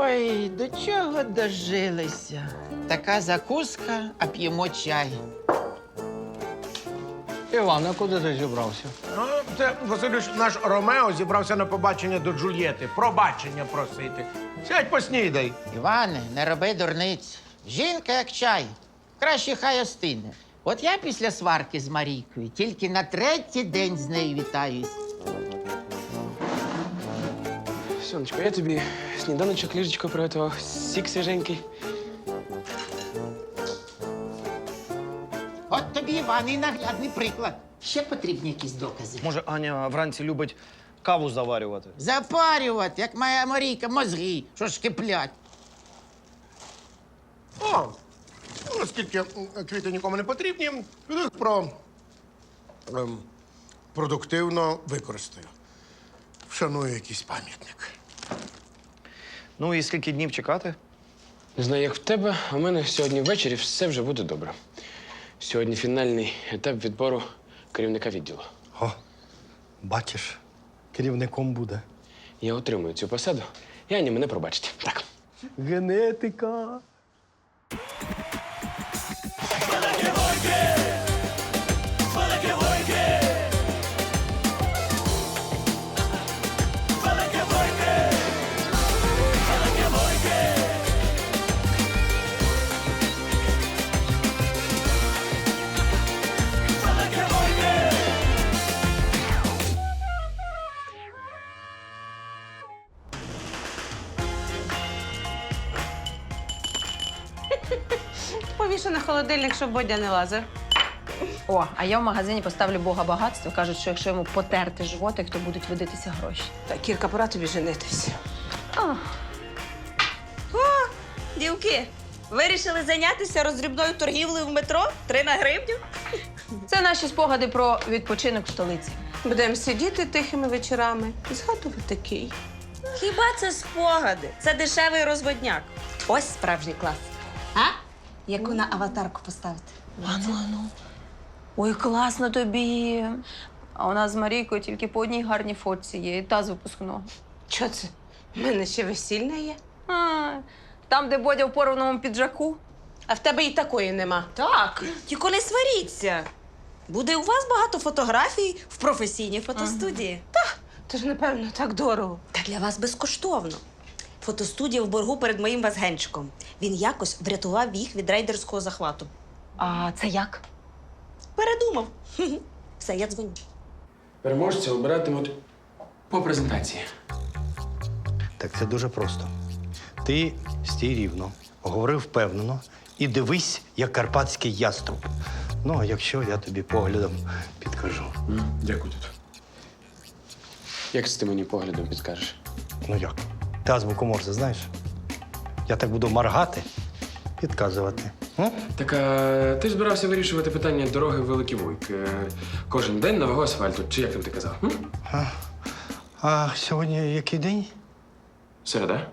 Ой, до чого дожилися? Така закуска, а п'ємо чай. Іван, а куди ти зібрався? Ну, це Василюш, наш Ромео зібрався на побачення до Джульєти. Пробачення просити. Сядь поснідай. Іване, не роби дурниць. Жінка як чай. Краще хай остине. От я після сварки з Марійкою тільки на третій день з нею вітаюсь. Сонечко, я тобі сніданочок ліжечко приготував, сік свіженький. От тобі, Іван, і наглядний приклад. Ще потрібні якісь докази. Може, Аня вранці любить каву заварювати? Запарювати, як моя Марійка, мозги, що ж киплять. О, ну, оскільки квіти нікому не потрібні, піду їх про ем, продуктивно використаю. Вшаную якийсь пам'ятник. Ну і скільки днів чекати? Не знаю, як в тебе, а в мене сьогодні ввечері все вже буде добре. Сьогодні фінальний етап відбору керівника відділу. О, бачиш, керівником буде. Я отримую цю посаду, і Ані мене пробачить. Так. Генетика. Холодильник, щоб Бодя не лазив. О, а я в магазині поставлю Бога багатства. Кажуть, що якщо йому потерти животик, то будуть видатися гроші. Так, Кірка, пора тобі женитись. А. О, дівки, вирішили зайнятися роздрібною торгівлею в метро? Три на гривню? Це наші спогади про відпочинок в столиці. Будемо сидіти тихими вечорами і згадувати такий. Хіба це спогади? Це дешевий розводняк. Ось справжній клас. А? Яку на аватарку поставити? Ану, ану. Ой, класно тобі. А у нас з Марійкою тільки по одній гарній фотці є, і та з випускного. Що це? У мене ще весільна є. А, там, де Бодя в порваному піджаку. А в тебе і такої нема. Так. Тільки не сваріться. Буде у вас багато фотографій в професійній фотостудії. Тож, напевно, так дорого. Та для вас безкоштовно. Фотостудія в боргу перед моїм вазгенчиком. Він якось врятував їх від рейдерського захвату. А це як? Передумав. Все, я дзвоню. Переможця обиратимуть по презентації. Так це дуже просто. Ти стій рівно, говори впевнено і дивись, як карпатський яструб. Ну, а якщо я тобі поглядом підкажу. Дякую, тут. Як це ти мені поглядом підкажеш? Ну як? Ти азбуку Морзе знаєш? Я так буду моргати, підказувати. М? Так а, ти ж збирався вирішувати питання дороги в Великий Вуйк. Е, Кожен день нового асфальту. Чи як там ти казав? М? А сьогодні який день? Середа?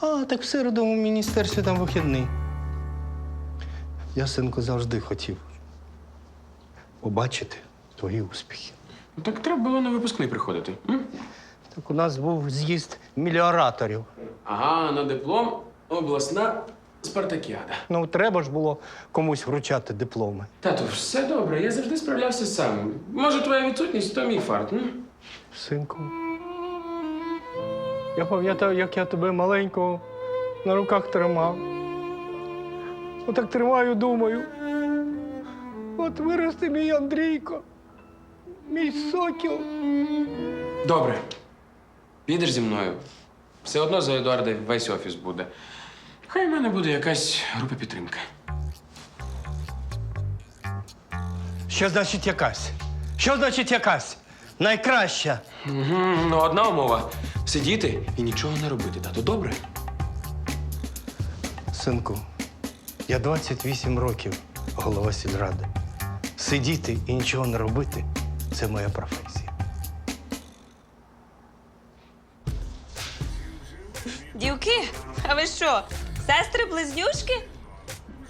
А, так в середу у міністерстві там вихідний. Я, синку, завжди хотів побачити твої успіхи. Ну, так треба було на випускний приходити. М? Так у нас був з'їзд мільйораторів. Ага, на диплом обласна спартакіада. Ну, треба ж було комусь вручати дипломи. Тату, все добре, я завжди справлявся сам. Може, твоя відсутність то мій фарт. М? Синку. Я пам'ятаю, як я тебе маленького на руках тримав. Отак тримаю, думаю. От виросте мій Андрійко, мій сокіл. Добре. Підеш зі мною. Все одно за Едуарда весь офіс буде. Хай в мене буде якась група підтримки. Що значить якась? Що значить якась? Найкраща. Угу, ну, одна умова сидіти і нічого не робити, тато, добре? Синку, я 28 років голова сільради. Сидіти і нічого не робити це моя професія. Дівки, а ви що, сестри-близнючки?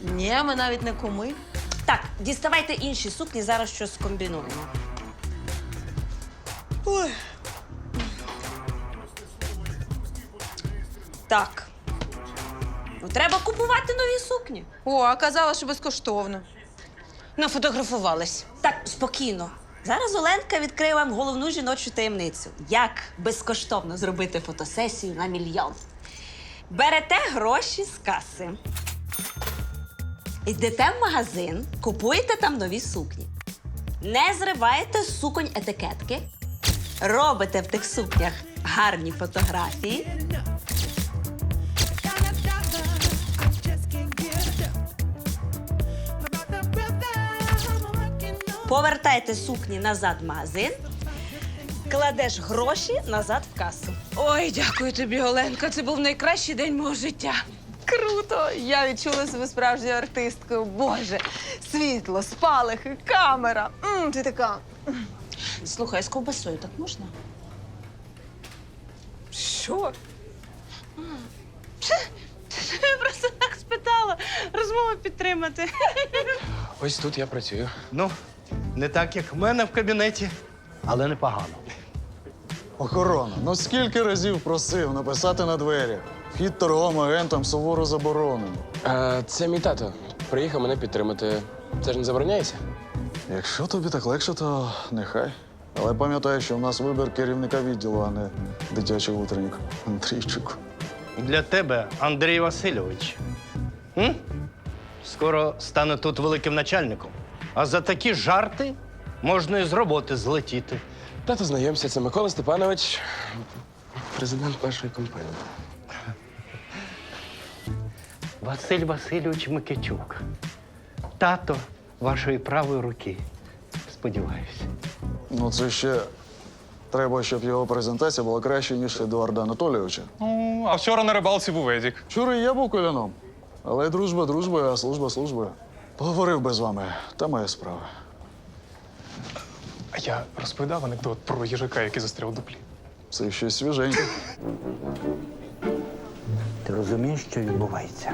Ні, ми навіть не куми. Так, діставайте інші сукні, зараз щось скомбінуємо. Ой. Так, Ну, треба купувати нові сукні. О, а казала, що безкоштовно. Нафотографувались. Так, спокійно. Зараз Оленка відкриє вам головну жіночу таємницю. Як безкоштовно зробити фотосесію на мільйон. Берете гроші з каси. Йдете в магазин, купуєте там нові сукні. Не зриваєте суконь етикетки, робите в тих сукнях гарні фотографії. Повертайте сукні назад в магазин, кладеш гроші назад в касу. Ой, дякую тобі, Оленка. Це був найкращий день мого життя. Круто! Я відчула себе справжньою артисткою. Боже, світло, спалахи, камера. М, ти така. Слухай, з ковбасою так можна? Що? Я просто так спитала. Розмову підтримати. Ось тут я працюю. Ну, не так, як в мене в кабінеті, але непогано. Охорона, ну скільки разів просив написати на двері. Вхід торговим агентам суворо заборонений. А, це мій тато. Приїхав мене підтримати. Це ж не забороняється? Якщо тобі так легше, то нехай. Але пам'ятай, що в нас вибір керівника відділу, а не дитячий утренник. Андрійчику. Для тебе, Андрій Васильович. М? Скоро стане тут великим начальником. А за такі жарти можна і з роботи злетіти. Тато, знайомся, це Микола Степанович, президент першої компанії. Василь Васильович Микитюк. Тато вашої правої руки. Сподіваюся. Ну, це ще треба, щоб його презентація була краще, ніж Едуарда Анатолійовича. Ну, а вчора на рибалці був Едік. Вчора і я був коляном. Але дружба дружбою, а служба службою. Поговорив би з вами, та моя справа. А я розповідав анекдот про їжака, який застряв у дуплі. Це щось свіженьке. Ти розумієш, що відбувається?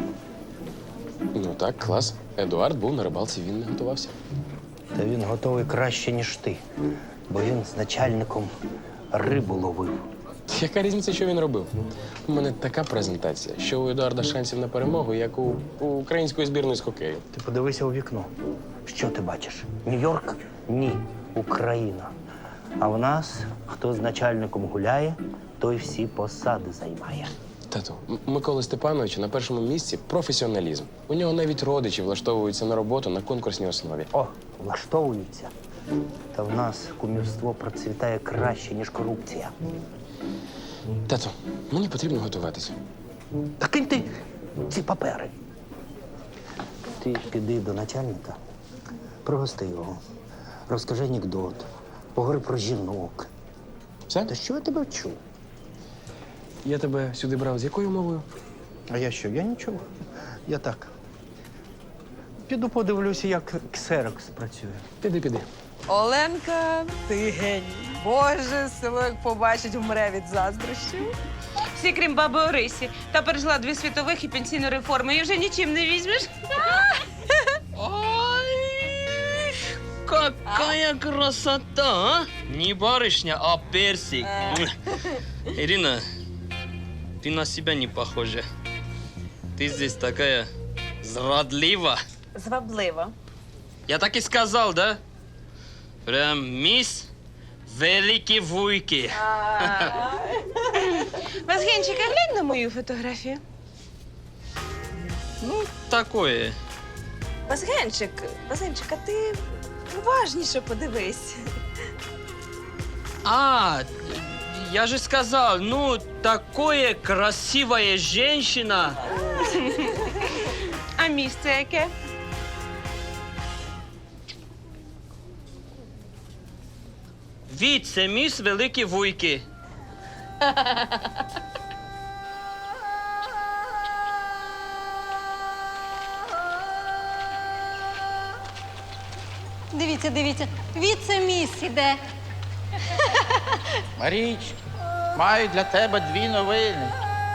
Ну так, клас. Едуард був на рибалці, він не готувався. Та він готовий краще, ніж ти, бо він з начальником рибу ловив. Яка різниця, що він робив? У мене така презентація, що у Едуарда шансів на перемогу, як у, у української збірної з хокею. Ти подивися у вікно. Що ти бачиш? Нью-Йорк? Ні, Україна. А в нас хто з начальником гуляє, той всі посади займає. Тату, М- Миколи Степановича на першому місці професіоналізм. У нього навіть родичі влаштовуються на роботу на конкурсній основі. О, влаштовуються. Та в нас кумівство процвітає краще, ніж корупція. Тату, мені потрібно готуватися. Та кинь ти ці папери. Ти піди до начальника, пригости його, розкажи анекдот, поговори про жінок. Все? Та що я тебе вчу? Я тебе сюди брав з якою мовою? А я що? Я нічого. Я так. Піду подивлюся, як ксерокс працює. Піди, піди. Оленка, ти геній. Боже, село як побачить, вмре від заздрощів. Всі, крім баби Орисі. Та пережила дві світових і пенсійну реформу. І вже нічим не візьмеш. какая красота, а? Не барышня, а персик. Ирина, ты на себя не похожа. Ты здесь такая зрадлива. Звабливо. Я так и сказал, да? Прям мисс Великие Вуйки. Вазгенчика, глянь на мою фотографію. Ну, такое. Вазгенчик, Вазгенчик, а ти уважніше подивись. А, я же сказал, ну, такое красивая женщина. А місце яке? Віце-міс Великі Вуйки. Дивіться, дивіться, віце-міс іде. Марічки, маю для тебе дві новини.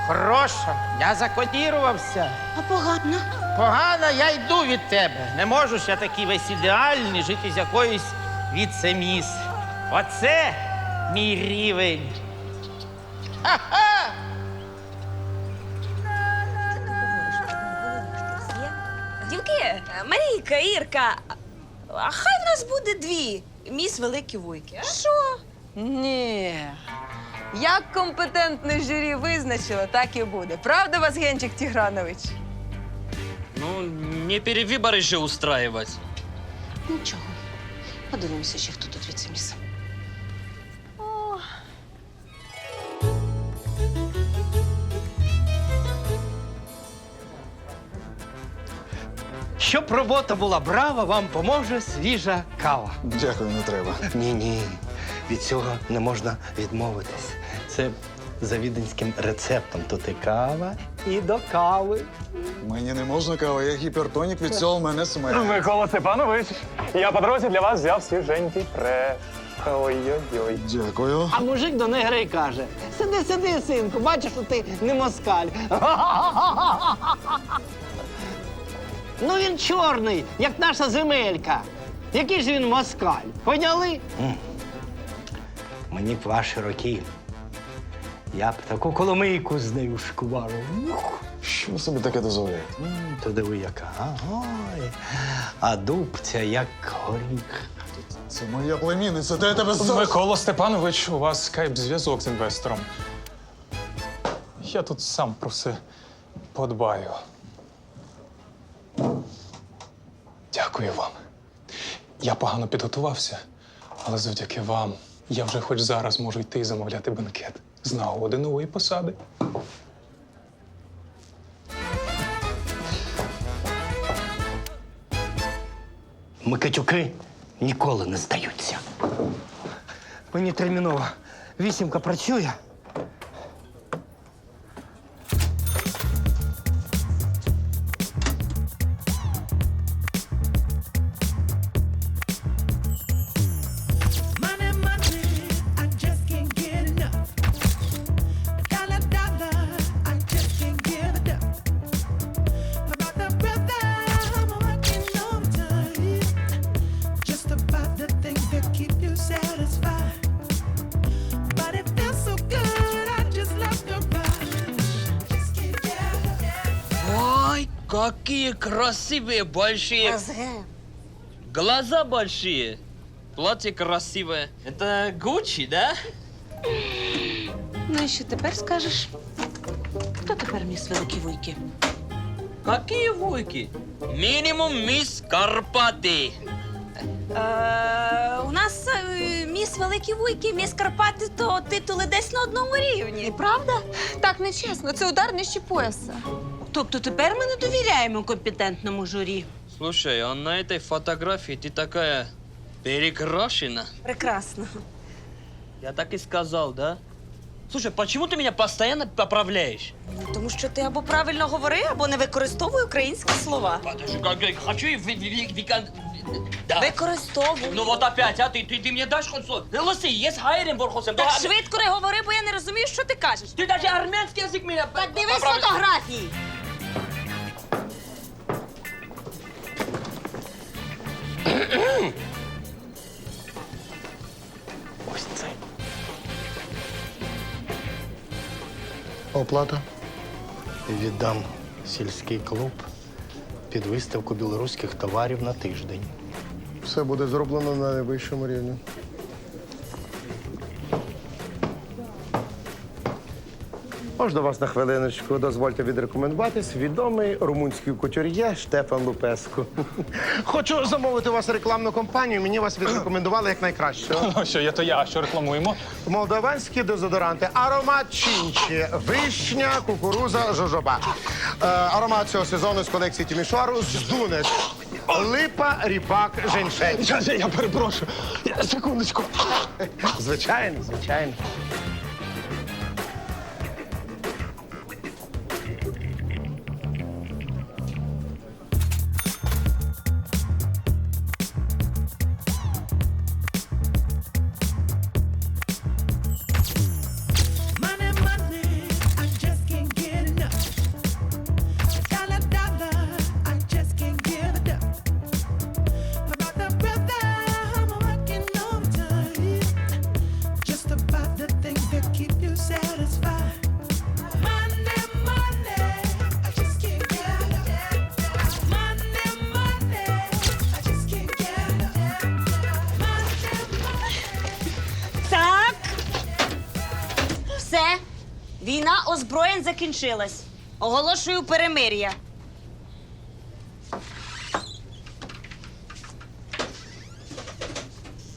Хороша, я закодірувався. А погано. Погано, я йду від тебе. Не можу ж я такий весь ідеальний жити з якоюсь віцеміс. Оце мій рівень. Ха-ха! Дівки, Марійка, Ірка, а хай в нас буде дві міс великі вуйки. А? Що? Ні. Як компетентне журі визначило, так і буде. Правда вас, Генчик Тігранович? Ну, не перевибори же устраивать. Нічого. Подивимося, чи хто тут віцеміс. Щоб робота була брава, вам поможе свіжа кава. Дякую, не треба. Ні, ні. Від цього не можна відмовитись. Це за віденським рецептом. Тут і кава, і до кави. Мені не можна кава, я гіпертонік, від цього мене смерть. Микола Степанович, я по дорозі для вас взяв свіженький фреш. Ой-ой-ой. Дякую. А мужик до негри каже: сиди, сиди, синку, бачиш, що ти не москаль. ну він чорний, як наша земелька. Який ж він москаль? Поняли? Мені б ваші роки. Я б таку коломийку з нею шкварив. Що ви собі таке дозволяєте? То диви яка. Агой. А дубця як горіх. Це моя племінниця, де я тебе за... Микола Степанович, у вас скайп-зв'язок з інвестором. Я тут сам про все подбаю. Дякую вам. Я погано підготувався, але завдяки вам я вже хоч зараз можу йти і замовляти бенкет з нагоди нової посади. Микитюки ніколи не здаються. Мені терміново. Вісімка працює. красивые большие. Глаза большие. Платье красивое. Это Гуччи, да? Ну і що тепер скажеш? Хто тепер міс великі вуйки? Какие вуйки? Минимум мисс Карпаты. Е, у нас е, міс великі вуйки, міс Карпати, то титули десь на одному рівні. Правда? Так нечесно. Це удар нижче пояса. Тобто тепер ми не довіряємо компетентному журі. Слушай, а на этой фотографии ты такая перекрашена. Прекрасно. Я так и сказал, да? Слушай, почему ты меня постоянно поправляешь? Ну, тому що ти або правильно говори, або не використовуй українські слова. Подожди, как я хочу и ви- ви- ви- вика- Да. Використовуй. Ну вот опять, а? Ты, ты, ты мне дашь хоть слово? Ну, лысый, есть хайрем борхосем. Так швидко не говори, бо я не розумію, що ти кажеш. Ты даже армянский язык меня... Так дивись поправишь. фотографії. Оплата. Віддам сільський клуб під виставку білоруських товарів на тиждень. Все буде зроблено на найвищому рівні. Можна вас на хвилиночку, дозвольте відрекомендуватись. Відомий румунський кутюр'є Штефан Лупеску. Хочу замовити у вас рекламну кампанію. Мені вас відрекомендували як найкращого. Ну що, я то я, а що рекламуємо? Молдаванські дезодоранти. Аромат чинчі. Вишня, кукуруза, жожоба. Е, аромат цього сезону з колекції Тімішуару з здунець. Липа, ріпак, женьшень. Я, я перепрошую. Секундочку. Звичайно, звичайно. Озброєнь закінчилась. Оголошую перемир'я.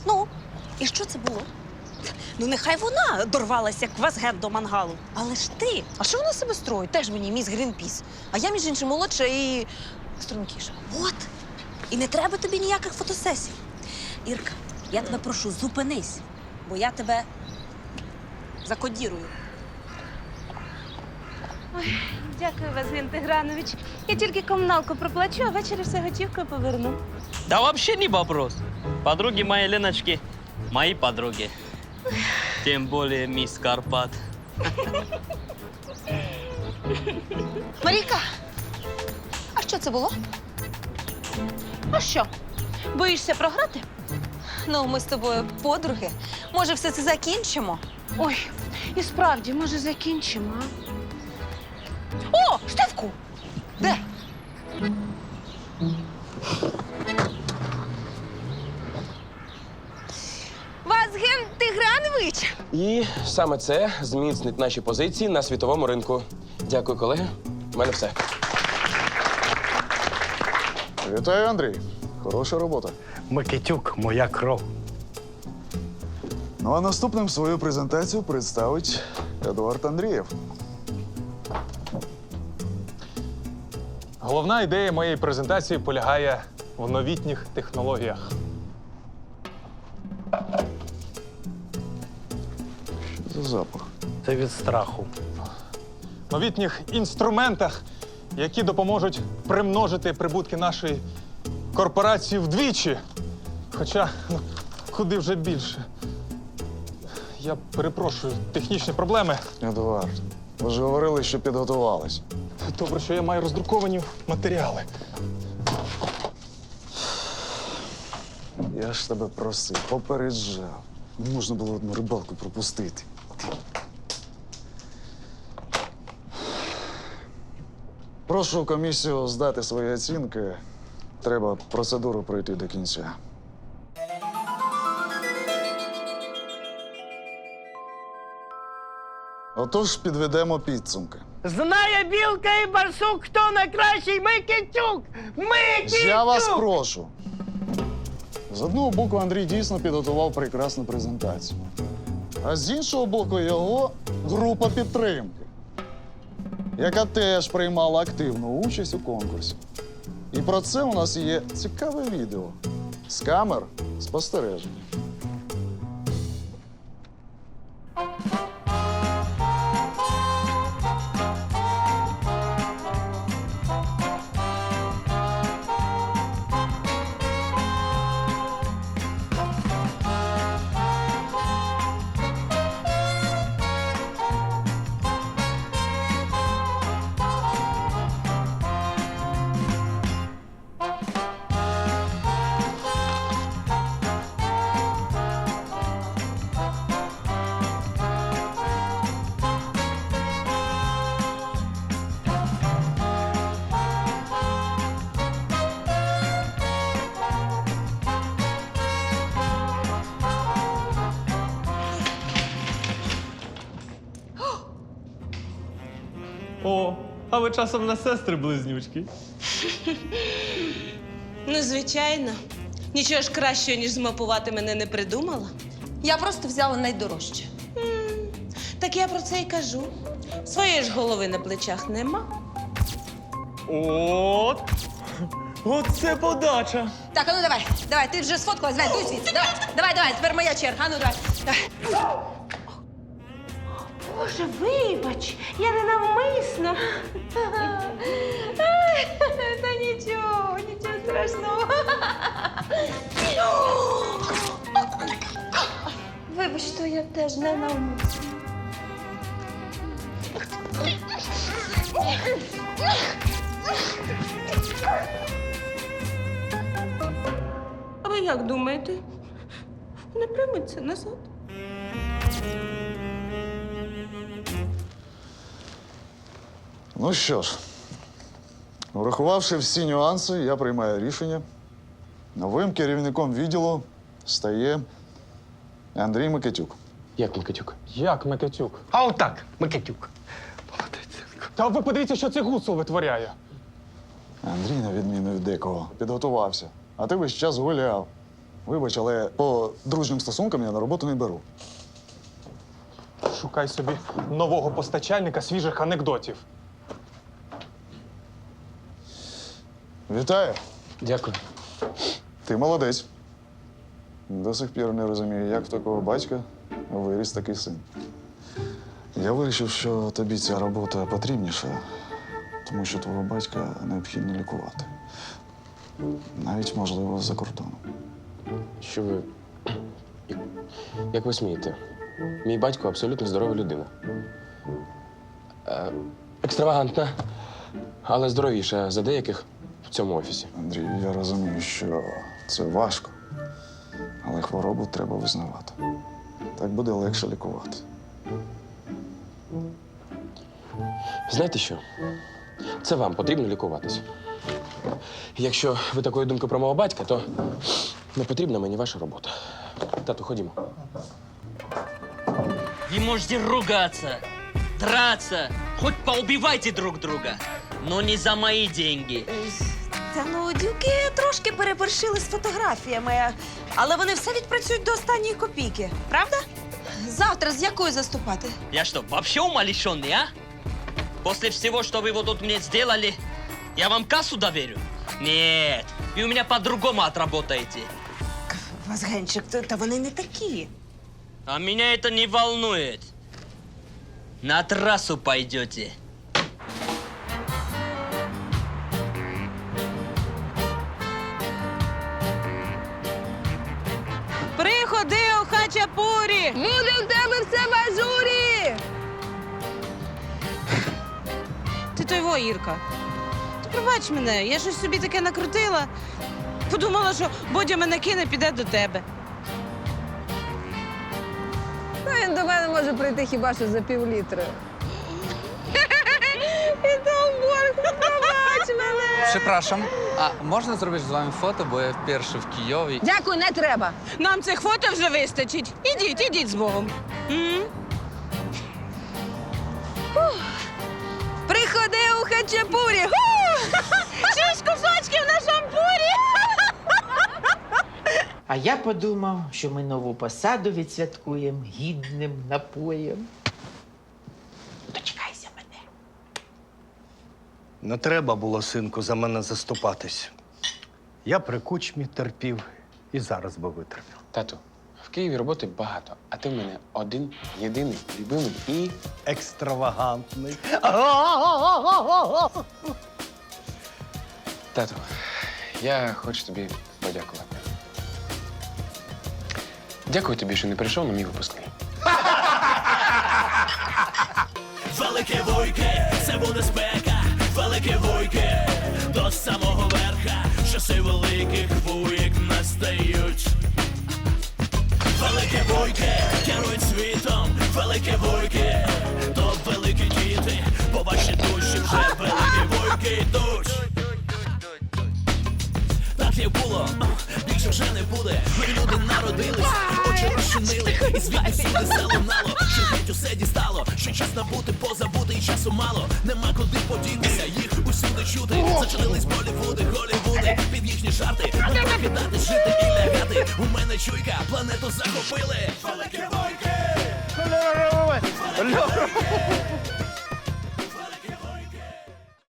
Ну, і що це було? Ну, нехай вона дорвалася квазген до мангалу. Але ж ти. А що вона себе строїть? Теж мені міс Грінпіс. А я, між іншим, молодша і стрункіша. От. І не треба тобі ніяких фотосесій. Ірка, я тебе прошу, зупинись, бо я тебе закодірую. Дякую, Вазген Тигранович. Я тільки комуналку проплачу, а ввечері все готівкою поверну. Да вообще не вопрос. Подруги моей Леночки – мои подруги. Тем более мисс Карпат. Марійка! А що це було? А що? Боїшся програти? Ну, ми з тобою подруги. Може, все це закінчимо? Ой, і справді, може, закінчимо, а? О, Штефку! Де? Вазген Тигранович! І саме це зміцнить наші позиції на світовому ринку. Дякую, колеги. У мене все. Вітаю, Андрій. Хороша робота. Микитюк, моя кров. Ну а наступним свою презентацію представить Едуард Андрієв. Головна ідея моєї презентації полягає в новітніх технологіях. Що за запах? Це від страху. Новітніх інструментах, які допоможуть примножити прибутки нашої корпорації вдвічі. Хоча, ну, куди вже більше. Я перепрошую, технічні проблеми. Едуард, ви ж говорили, що підготувались. Добре, що я маю роздруковані матеріали. Я ж тебе просив, попереджав. Не можна було одну рибалку пропустити. Прошу комісію здати свої оцінки. Треба процедуру пройти до кінця. Отож, підведемо підсумки. Знає білка і барсук, хто найкращий Микитюк! Микитюк! Я вас прошу. З одного боку, Андрій дійсно підготував прекрасну презентацію. А з іншого боку, його група підтримки, яка теж приймала активну участь у конкурсі. І про це у нас є цікаве відео з камер спостереження. О, а ви часом на сестри близнючки. Ну, звичайно. Нічого ж кращого, ніж змапувати мене не придумала. Я просто взяла найдорожче. Так я про це й кажу. Своєї ж голови на плечах нема. От. Оце подача. Так, а ну давай, давай, ти вже сфоткалась, давай, дуй звідси, давай, давай, давай, тепер моя черга, а ну давай. давай. Боже, вибач, я не навмисно. Та нічого, нічого страшного. Вибач, то я теж не навмисно. А ви як думаєте? Не прийметься назад? Ну що ж, врахувавши всі нюанси, я приймаю рішення. Новим керівником відділу стає Андрій Микитюк. Як Микитюк? Як Микитюк? А отак, Микитюк. Та ви подивіться, що цей гуцул витворяє. Андрій, на відміну від декого, підготувався. А ти весь час гуляв. Вибач, але по дружнім стосункам я на роботу не беру. Шукай собі нового постачальника свіжих анекдотів. Вітаю. Дякую. Ти молодець. До сих пір не розумію, як в такого батька виріс такий син. Я вирішив, що тобі ця робота потрібніша, тому що твого батька необхідно лікувати. Навіть, можливо, за кордоном. Що ви. Як ви смієте? Мій батько абсолютно здорова людина. Е, екстравагантна, але здоровіша за деяких в цьому офісі. Андрій, я розумію, що це важко, але хворобу треба визнавати. Так буде легше лікувати. Знаєте що? Це вам потрібно лікуватися. Якщо ви такої думки про мого батька, то не потрібна мені ваша робота. Тату, ходімо. Вы можете ругаться, драться, хоть поубивайте друг друга, но не за мои деньги. Та ну, дівки трошки переборщили з фотографіями, але вони все відпрацюють до останньої копійки, правда? Завтра з якою заступати? Я что, вообще умалишенный, а? После всего, что вы вот тут мне сделали, я вам кассу доверю? Нет, вы у меня по-другому отработаете. Вазгенчик, та, та вони не такі. А меня это не волнует. На трассу пойдете. Хачапурі! Буде в тебе все в ажурі! Ти той во, Ірка. Ти пробач мене, я щось собі таке накрутила. Подумала, що Бодя мене кине, піде до тебе. Ну, він до мене може прийти хіба що за півлітри. І то борг, пробач мене. Przepraszam, a można zrobić z wami foto, bo ja wpierw w Kijowie. Дякую, не треба. Нам цих фото вже вистачить. Ідіть, ідіть з Богом. М? Приходи у хачапурі. Шість кусочків на шампурі. А я подумав, що ми нову посаду відсвяткуємо гідним напоєм. Дочекайся мене. Не треба було, синку, за мене заступатись. Я при кучмі терпів і зараз би витримав. Тату, в Києві роботи багато, а ти в мене один, єдиний, любимий і. Екстравагантний. Тату, я хочу тобі подякувати. Дякую тобі, що не прийшов на мій випускний. Велике вуйки, це буде спека, Велике вуйки, керують світом, велике вуйки, то великі діти, по ваші душі вже великі вуйки йдуть. Так як було, більше вже не буде. Нові люди народились, очі розчинили, і звідти всюди залунало, що геть усе дістало, що час набути, позабути, і часу мало. Нема куди подітися, їх усюди чути. Зачинились Болівуди, Голівуди, під їхні жарти. Покидати, жити і лягати. У мене чуйка, планету захопили. Великі войки!